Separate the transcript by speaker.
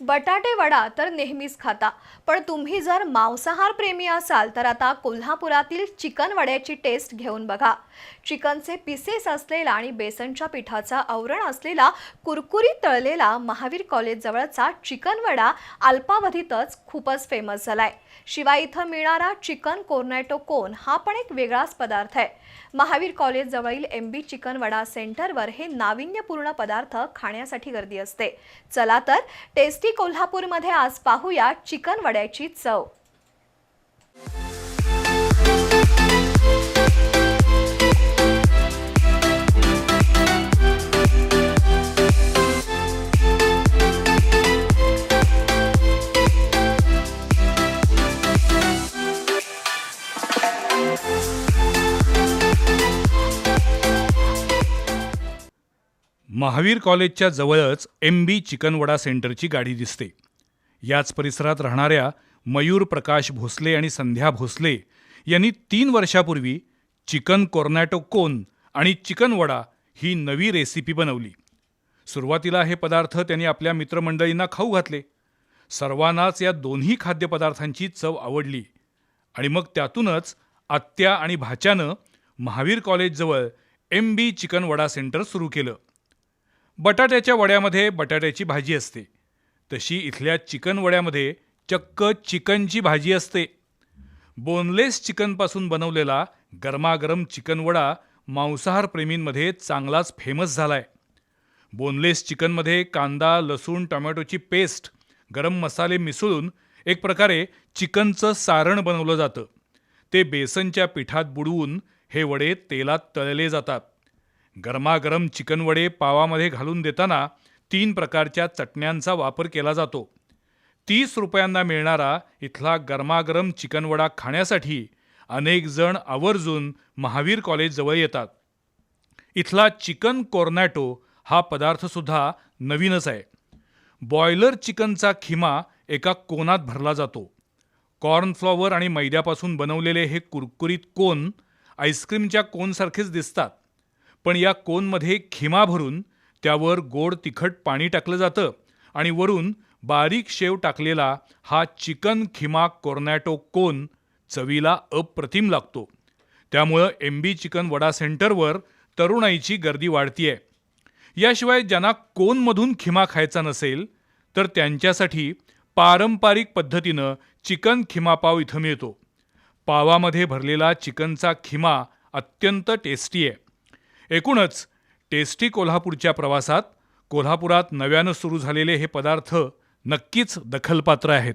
Speaker 1: बटाटे वडा तर नेहमीच खाता. पण तुम्ही जर मांसाहार प्रेमी असाल तर आता कोल्हापुरातील चिकन वड्याची टेस्ट घेऊन बघा. चिकनचे पिसेस असलेला आणि बेसनच्या पिठाचा आवरण असलेला कुरकुरीत तळलेला महावीर कॉलेजजवळचा चिकन वडा अल्पावधीतच खूपच फेमस झालाय. शिवाय इथं मिळणारा चिकन कोर्नॅटो कोन हा पण एक वेगळाच पदार्थ आहे. महावीर कॉलेजजवळील एम बी चिकन वडा सेंटरवर हे नाविन्यपूर्ण पदार्थ खाण्यासाठी गर्दी असते. चला तर टेस्टी कोल्हापूरमध्ये आज पाहूया चिकन वड्याची चव.
Speaker 2: महावीर कॉलेजच्या जवळच एम बी चिकन वडा सेंटरची गाडी दिसते. याच परिसरात राहणाऱ्या मयूर प्रकाश भोसले आणि संध्या भोसले यांनी तीन वर्षापूर्वी चिकन कोर्नॅटो कोन आणि चिकन वडा ही नवी रेसिपी बनवली. सुरुवातीला हे पदार्थ त्यांनी आपल्या मित्रमंडळींना खाऊ घातले. सर्वांनाच या दोन्ही खाद्यपदार्थांची चव आवडली. आणि मग त्यातूनच आत्या आणि भाच्यानं Mahavir कॉलेजजवळ M B chicken vada centre सुरू केलं. बटाट्याच्या वड्यामध्ये बटाट्याची भाजी असते. तशी इथल्या चिकन वड्यामध्ये चक्क चिकनची भाजी असते. बोनलेस चिकनपासून बनवलेला गरमागरम चिकन वडा मांसाहार प्रेमींमध्ये चांगलाच फेमस झालाय. बोनलेस चिकनमध्ये कांदा लसूण टोमॅटोची पेस्ट गरम मसाले मिसळून एक प्रकारे चिकनचं सारण बनवलं जातं. ते बेसनच्या पिठात बुडवून हे वडे तेलात तळले जातात. गरमागरम चिकनवडे पावामध्ये घालून देताना तीन प्रकारच्या चटण्यांचा वापर केला जातो. तीस रुपयांना मिळणारा इथला गरमागरम चिकनवडा खाण्यासाठी अनेक जण आवर्जून महावीर कॉलेजजवळ येतात. इथला चिकन कोर्नॅटो हा पदार्थसुद्धा नवीनच आहे. बॉयलर चिकनचा खिमा एका कोनात भरला जातो. कॉर्नफ्लॉवर आणि मैद्यापासून बनवलेले हे कुरकुरीत कोन आईस्क्रीमच्या कोनसारखेच दिसतात. पण या कोनमध्ये खिमा भरून त्यावर गोड तिखट पाणी टाकलं जातं आणि वरून बारीक शेव टाकलेला हा चिकन खिमा कोर्नॅटो कोन चवीला अप्रतिम लागतो. त्यामुळं एम बी चिकन वडा सेंटरवर तरुणाईची गर्दी वाढतीये. याशिवाय ज्यांना कोनमधून खिमा खायचा नसेल तर त्यांच्यासाठी पारंपरिक पद्धतीनं चिकन खिमा पाव इथं मिळतो. पावामध्ये भरलेला चिकनचा खिमा अत्यंत टेस्टी आहे. एकूणच टेस्टी कोल्हापूरच्या प्रवासात कोल्हापुरात नव्यानं सुरू झालेले हे पदार्थ नक्कीच दखलपात्र आहेत.